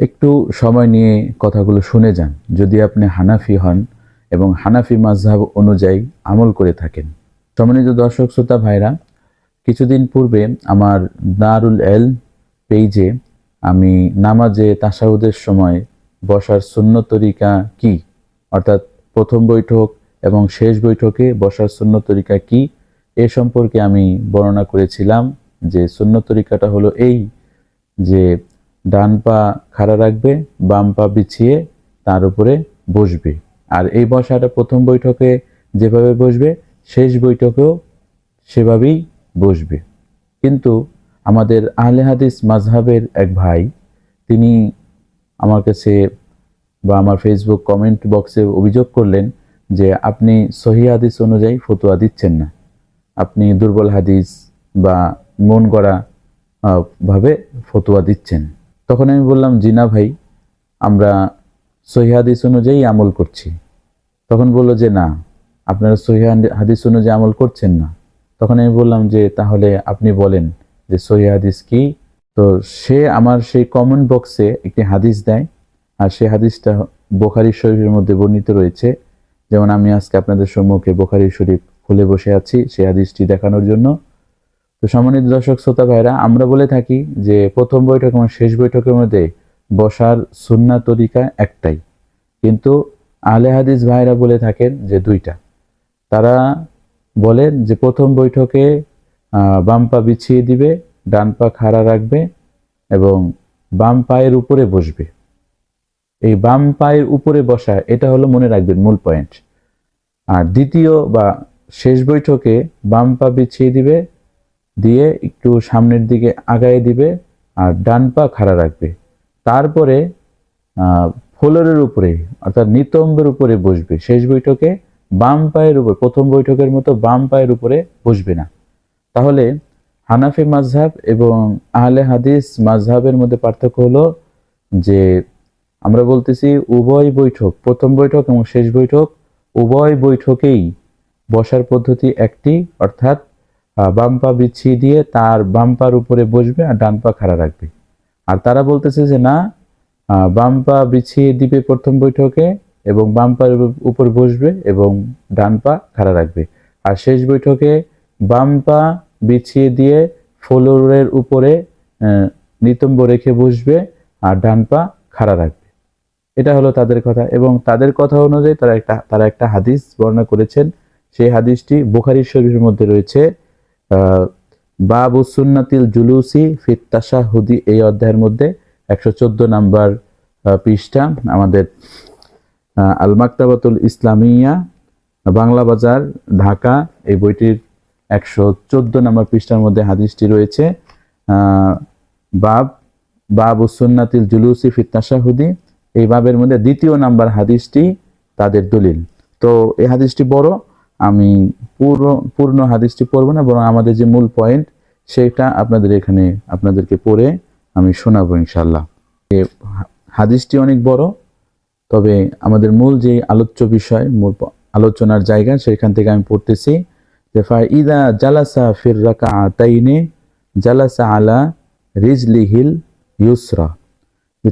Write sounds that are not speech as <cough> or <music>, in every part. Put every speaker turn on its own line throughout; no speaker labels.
একটু সময় নিয়ে কথাগুলো শুনে যান। যদি আপনি হানাফি হন এবং হানাফি মাযহাব অনুযায়ী আমল করে থাকেন। সম্মানিত দর্শক, শ্রোতা ভাইরা, কিছুদিন পূর্বে আমার দারুল এল পেজে আমি নামাজে তাসাউদের সময় বসার শূন্য তরিকা কি? অর্থাৎ প্রথম বৈঠক এবং শেষ বৈঠকে বসার শূন্য তরিকা কি? এ সম্পর্কে আমি বর্ণনা করেছিলাম যে শূন্য তরিকাটা হলো এই যে ডান পা খাড়া রাখবে, বাম পা বিছিয়ে তার উপরে বসবে। আর এই বসাটা প্রথম বৈঠকে যেভাবে বসবে, শেষ বৈঠকেও সেভাবেই বসবে। কিন্তু আমাদের আহলে হাদিস মাজহাবের এক ভাই, তিনি আমার কাছে বা আমার ফেসবুক কমেন্ট বক্সে অভিযোগ করলেন যে, আপনি সহি হাদিস অনুযায়ী ফতোয়া দিচ্ছেন না। আপনি দুর্বল হাদিস বা মন গড়া ভাবে ফতোয়া দিচ্ছেন। তখন আমি বললাম জিনা ভাই, আমরা সহি হাদিস অনুযায়ী আমল করছি। তখন বলল যে, না, আপনারা সহি হাদিস অনুযায়ী আমল করছেন না। তখন আমি বললাম যে, তাহলে আপনি বলেন যে, সহি হাদিস কি? তো সে আমার সেই কমেন্ট বক্সে একটি হাদিস দেয়, আর সেই হাদিসটা বোখারি শরীফের মধ্যে বর্ণিত রয়েছে। যেমন আমি আজকে আপনাদের সম্মুখে বোখারি শরীফ খুলে বসে আছি, সেই হাদিসটি দেখানোর জন্য। তো সম্মানিত দর্শক, শ্রোতা ভাইরা, আমরা বলে থাকি যে প্রথম বৈঠক এবং শেষ বৈঠকের মধ্যে বসার সুন্না তরিকা একটাই। কিন্তু আলে হাদিস ভাইরা বলে থাকেন যে দুইটা। তারা বলেন যে প্রথম বৈঠকে বাম পা বিছিয়ে দিবে, ডান পা খাড়া রাখবে এবং বাম পায়ের উপরে বসবে। এই বাম পায়ের উপরে বসা, এটা হলো মনে রাখবেন মূল পয়েন্ট আর দ্বিতীয় বা শেষ বৈঠকে বাম পা বিছিয়ে দিবে দিয়ে একটু সামনের দিকে আগায় দিবে আর ডান পা খাড়া রাখবে। তারপরে ফ্লোরের উপরে, অর্থাৎ নিতম্বের উপরে বসবে। শেষ বৈঠকে বাম পায়ের উপর, প্রথম বৈঠকের মতো বাম পায়ের উপরে বসবে না। তাহলে হানাফি মাযহাব এবং আহলে হাদিস মাযহাবের মধ্যে পার্থক্য হলো যে, আমরা বলতেছি উভয় বৈঠক, প্রথম বৈঠক এবং শেষ বৈঠক উভয় বৈঠকেই বসার পদ্ধতি একটি, অর্থাৎ বাম পা বিছিয়ে দিয়ে তার বাম পার উপরে বসবে আর ডান পা খাড়া রাখবে। আর তারা বলতেছে যে, না বাম পা বিছিয়ে দিবে প্রথম বৈঠকে এবং বাম পার উপর বসবে এবং ডান পা খাড়া রাখবে। আর শেষ বৈঠকে বাম পা বিছিয়ে দিয়ে ফ্লোরের উপরে নিতম্ব রেখে বসবে আর ডান পা খাড়া রাখবে। এটা হলো তাদের কথা এবং তাদের কথা অনুযায়ী তারা একটা তারা একটা হাদিস বর্ণনা করেছেন। সেই হাদিসটি বুখারী শরীফের মধ্যে রয়েছে। বাবু সুন্নাতিল জুলুসি ফিত তাশাহুদি, এই অধ্যায়ের মধ্যে একশো চোদ্দ নাম্বার পৃষ্ঠা আমাদের আল মাকতাবাতুল ইসলামিয়া, বাংলা বাজার, ঢাকা, এই বইটির একশো চোদ্দ নম্বর পৃষ্ঠার মধ্যে হাদিসটি রয়েছে বাব, বাবু সুন্নাতিল জুলুসি ফিত তাশাহুদি, এই বাবের মধ্যে দ্বিতীয় নাম্বার হাদিসটি তাদের দলিল। তো এই হাদিসটি বড় আমি পুরো পূর্ণ হাদিসটি পড়ব না, বরং আমাদের যে মূল পয়েন্ট সেটা আপনাদের এখানে আপনাদেরকে পড়ে আমি শোনাবো ইনশাল্লাহ হাদিসটি অনেক বড়, তবে আমাদের মূল যে আলোচ্য বিষয়, মূল আলোচনার জায়গা, সেখান থেকে আমি পড়তেছি যে জালাসা ফির রাকা আতাইনে জালাসা আলা রিজলিহিল ইউসরা।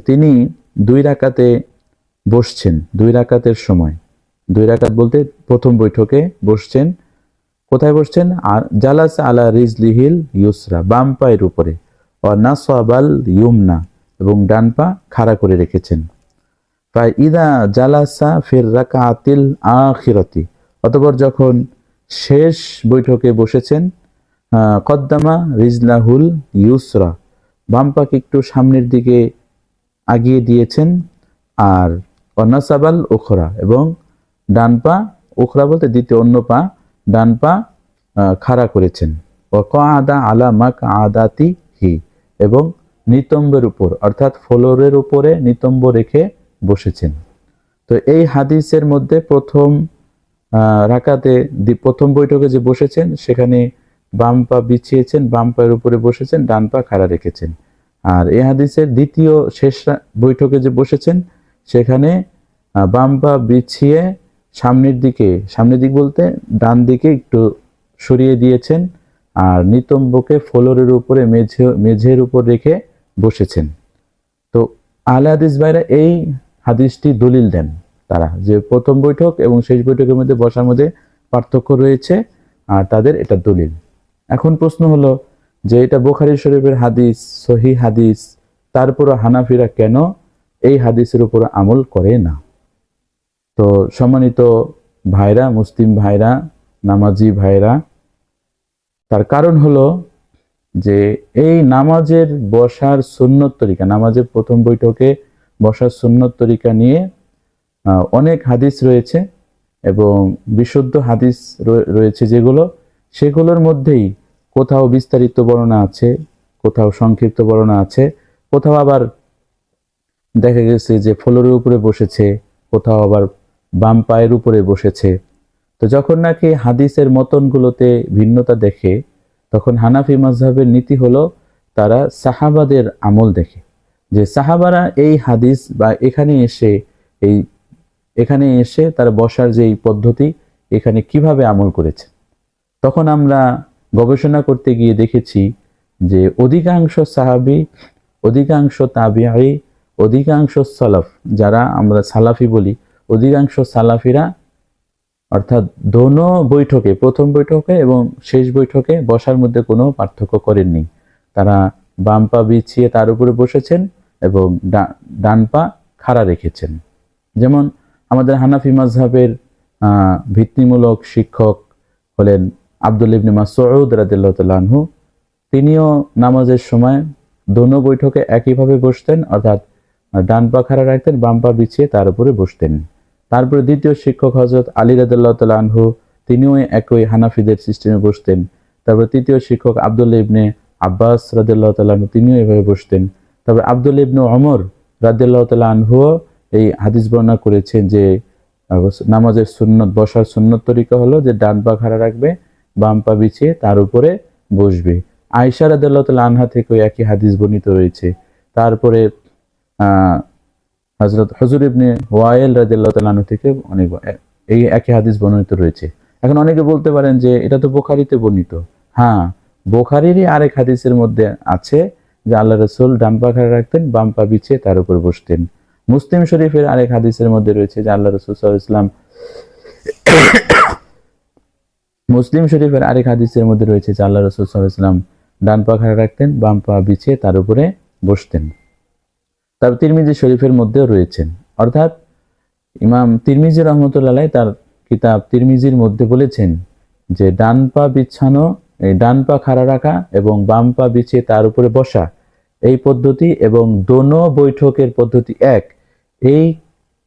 তিনি দুই রাকাতে বসছেন, দুই রাকাতের সময়। দুই রাকাত বলতে প্রথম বৈঠকে বসছেন। কোথায় বসছেন? আর জালাস আলা রিজলিহিল ইউসরা, বাম পায়ের উপরে। ও নাসাবাল ইউমনা, এবং ডান পা খাড়া করে রেখেছেন। তাই ইদা জালাসা ফির রাকাতিল আখিরতি, অতপর যখন শেষ বৈঠকে বসেছেন কদ্দামা রিজলাহুল ইউসরা, বাম পাকে একটু সামনের দিকে আগিয়ে দিয়েছেন। আর অনাসাবাল ওখরা এবং ডান পা ওখরা বলতে দ্বিতীয় অন্য পা, ডান পা খাড়া করেছেন। ক আদা আলা মাক আদাতি হি এবং নিতম্বের উপর, অর্থাৎ ফ্লোরের উপরে নিতম্ব রেখে বসেছেন। তো এই হাদিসের মধ্যে প্রথম রাকাতে প্রথম বৈঠকে যে বসেছেন, সেখানে বাম পা বিছিয়েছেন, বাম পায়ের উপরে বসেছেন, ডান পা খাড়া রেখেছেন। আর এই হাদিসের দ্বিতীয় শেষ বৈঠকে যে বসেছেন, সেখানে বাম পা বিছিয়ে সামনের দিকে, সামনের দিক বলতে ডান দিকে একটু সরিয়ে দিয়েছেন আর নিতম্বকে ফ্লোরের উপরে মেঝে, মেঝের উপর রেখে বসেছেন। তো আহলে হাদিস ভাইরা এই হাদিসটি দলিল দেন তারা যে প্রথম বৈঠক এবং শেষ বৈঠকের মধ্যে বসার মধ্যে পার্থক্য রয়েছে আর তাদের এটা দলিল। এখন প্রশ্ন হলো যে এটা বোখারি শরীফের হাদিস সহি হাদিস, তারপরও হানাফিরা কেন এই হাদিসের উপর আমল করে না? তো সম্মানিত ভাইরা, মুসলিম ভাইরা, নামাজি ভাইরা, তার কারণ হলো যে এই নামাজের বসার সুন্নত তরিকা, নামাজের প্রথম বৈঠকে বসার সুন্নত তরিকা নিয়ে অনেক হাদিস রয়েছে এবং বিশুদ্ধ হাদিস রয়ে- রয়েছে যেগুলো, সেগুলোর মধ্যেই কোথাও বিস্তারিত বর্ণনা আছে, কোথাও সংক্ষিপ্ত বর্ণনা আছে, কোথাও আবার দেখা গেছে যে ফ্লোরের উপরে বসেছে, কোথাও আবার বাম পায়ের উপরে বসেছে। তো যখন নাকি হাদিসের মতনগুলোতে ভিন্নতা দেখে, তখন হানাফি মাজহাবের নীতি হলো, তারা সাহাবাদের আমল দেখে। যে সাহাবারা এই হাদিস বা এখানে এসে এই, এখানে এসে তারা বসার যে পদ্ধতি, এখানে কীভাবে আমল করেছে? তখন আমরা গবেষণা করতে গিয়ে দেখেছি যে অধিকাংশ সাহাবি, অধিকাংশ তাবিআই, অধিকাংশ সালাফ, যারা আমরা সালাফি বলি অধিকাংশ সালাফিরা অর্থাৎ দোনো বৈঠকে, প্রথম বৈঠকে এবং শেষ বৈঠকে বসার মধ্যে কোনো পার্থক্য করেননি। তারা বাম পা বিছিয়ে তার উপরে বসেছেন এবং ডান পা খাড়া রেখেছেন। যেমন আমাদের হানাফি মাজহাবের ভিত্তিমূলক শিক্ষক হলেন আব্দুল ইবনে মাসউদ আনহু। তিনিও নামাজের সময় দোনো বৈঠকে একইভাবে বসতেন, অর্থাৎ ডান পা খাড়া রাখতেন, বাম পা বিছিয়ে তার উপরে বসতেন। তারপরে দ্বিতীয় শিক্ষক হজরত আলী রাদিয়াল্লাহু তাআলা আনহু, তিনিও একই হানাফিদের সিস্টেমে বসতেন। তারপর তৃতীয় শিক্ষক আব্দুল্লাহ ইবনে আব্বাস রাদিয়াল্লাহু তাআলা আনহু, তিনিও এভাবে বসতেন। তারপর আব্দুল্লাহ ইবনে অমর রাদিয়াল্লাহু তাআলা আনহুও এই হাদিস বর্ণনা করেছেন যে নামাজের সুন্নত, বসার সুন্নত তরিকা হলো যে ডান পা খাড়া রাখবে, বাম পা বিছিয়ে তার উপরে বসবে। আয়সা রাদিয়াল্লাহু তাআলা আনহা থেকেও একই হাদিস বর্ণিত রয়েছে তারপরে হজরত হজুর ইবনে ওয়াইল রাদিয়াল্লাহু তাআলা আনহু থেকে অনেক এই একই হাদিস বর্ণিত রয়েছে। এখন অনেকে বলতে পারেন যে এটা তো বোখারিতে বর্ণিত। হ্যাঁ বোখারিরই আরেক হাদিসের মধ্যে আছে যে আল্লাহ রসুল ডান পা খাড়া রাখতেন, বাম পা বিছিয়ে তার উপর বসতেন। মুসলিম শরীফের আরেক হাদিসের মধ্যে রয়েছে যে আল্লাহ রসুল আলাইহি ইসলাম <coughs> মুসলিম শরীফের আরেক হাদিসের মধ্যে রয়েছে যে আল্লাহ রসুল আলাইহি ইসলাম ডান পা খাড়া রাখতেন, বাম পা বিছিয়ে তার উপরে বসতেন। তার তিরমিজি শরীফের মধ্যেও রয়েছেন। অর্থাৎ ইমাম তিরমিজি রহমতুল্লাহ তার কিতাব তিরমিজির মধ্যে বলেছেন যে, ডান পা বিছানো, এই ডান পা খাড়া রাখা এবং বাম পা বিছিয়ে তার উপরে বসা, এই পদ্ধতি এবং দোনো বৈঠকের পদ্ধতি এক, এই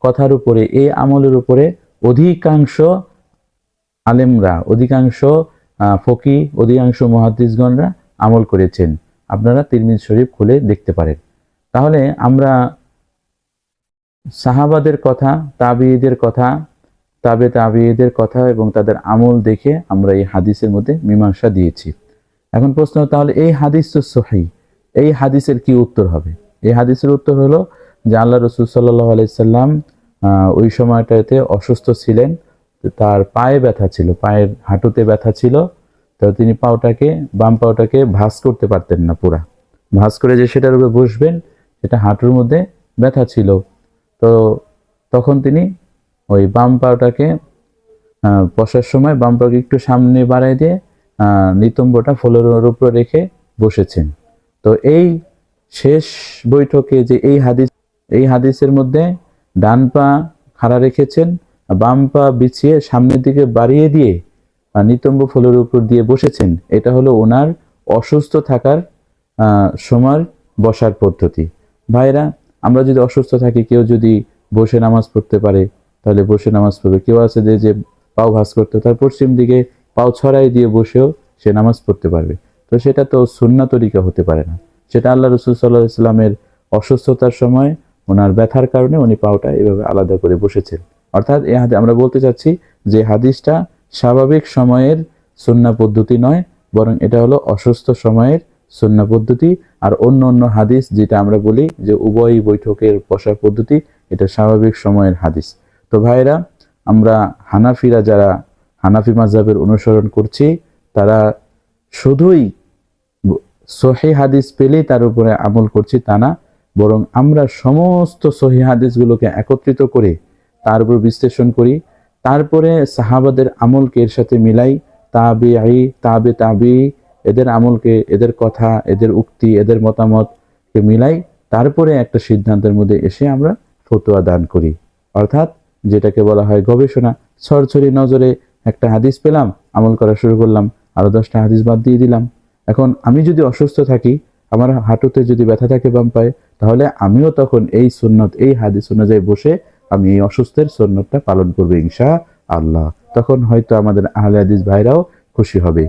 কথার উপরে, এই আমলের উপরে অধিকাংশ আলেমরা, অধিকাংশ ফকি, অধিকাংশ মহাদিসগণরা আমল করেছেন। আপনারা তিরমিজ শরীফ খুলে দেখতে পারেন। তাহলে আমরা সাহাবাদের কথা তাবিদের কথা, তাবে তাবিদের কথা এবং তাদের আমল দেখে আমরা এই হাদিসের মধ্যে মীমাংসা দিয়েছি। এখন প্রশ্ন, তাহলে এই হাদিস তো সহি, এই হাদিসের কি উত্তর হবে? এই হাদিসের উত্তর হলো যে আল্লাহ রসুল সাল্লাহ আলাইসাল্লাম ওই সময়টাতে অসুস্থ ছিলেন তার পায়ে ব্যথা ছিল, পায়ের হাঁটুতে ব্যথা ছিল, তো তিনি পাওটাকে, বাম পাওটাকে ভাঁজ করতে পারতেন না পুরা। ভাঁজ করে যে সেটার উপরে বসবেন সেটা হাঁটুর মধ্যে ব্যথা ছিল। তো তখন তিনি ওই বাম পাটাকে বসার সময় বাম পাকে একটু সামনে বাড়াই দিয়ে নিতম্বটা ফ্লোরের উপর রেখে বসেছেন। তো এই শেষ বৈঠকে যে এই হাদিস, এই হাদিসের মধ্যে ডান পা খাড়া রেখেছেন বাম পা বিছিয়ে সামনের দিকে বাড়িয়ে দিয়ে নিতম্ব ফলের উপর দিয়ে বসেছেন, এটা হলো ওনার অসুস্থ থাকার সময় বসার পদ্ধতি। ভাইরা, আমরা যদি অসুস্থ থাকি, কেউ যদি বসে নামাজ পড়তে পারে, তাহলে বসে নামাজ পড়বে। কেউ আছে যে যে পাও ভাস করতে, তার পশ্চিম দিকে পাও ছড়াই দিয়ে বসেও সে নামাজ পড়তে পারবে। তো সেটা তো সুন্না তরিকা হতে পারে না। সেটা আল্লাহ রসুল সাল্লাহ ইসলামের অসুস্থতার সময় ওনার ব্যথার কারণে উনি পাওটা এভাবে আলাদা করে বসেছেন। অর্থাৎ এ হাদি- আমরা বলতে চাচ্ছি যে হাদিসটা স্বাভাবিক সময়ের সুন্না পদ্ধতি নয়, বরং এটা হলো অসুস্থ সময়ের সুন্না পদ্ধতি আর অন্য অন্য হাদিস যেটা আমরা বলি যে উভয় বৈঠকের বসার পদ্ধতি, এটা স্বাভাবিক সময়ের হাদিস। তো ভাইরা আমরা হানাফিরা যারা হানাফি মাজাবের অনুসরণ করছি, তারা শুধুই সহি হাদিস পেলেই তার উপরে আমল করছি তা না, বরং আমরা সমস্ত সহি হাদিসগুলোকে একত্রিত করে তার উপর বিশ্লেষণ করি, তারপরে সাহাবাদের আমলকে এর সাথে মিলাই তাবে আই তাবে তাবি এদের আমলকে, এদের কথা, এদের উক্তি, এদের মতামতকে মিলাই তারপরে একটা সিদ্ধান্তের মধ্যে এসে আমরা ফতোয়া দান করি। অর্থাৎ যেটাকে বলা হয় গবেষণা। সরছরি নজরে একটা হাদিস পেলাম, আমল করা শুরু করলাম, আরও দশটা হাদিস বাদ দিয়ে দিলাম। এখন আমি যদি অসুস্থ থাকি, আমার হাঁটুতে যদি ব্যথা থাকে বাম পায়ে, তাহলে আমিও তখন এই সুন্নত, এই হাদিস অনুযায়ী বসে আমি এই অসুস্থের সুন্নতটা পালন করব ইনশা আল্লাহ। তখন হয়তো আমাদের আহলে হাদিস ভাইরাও খুশি হবে।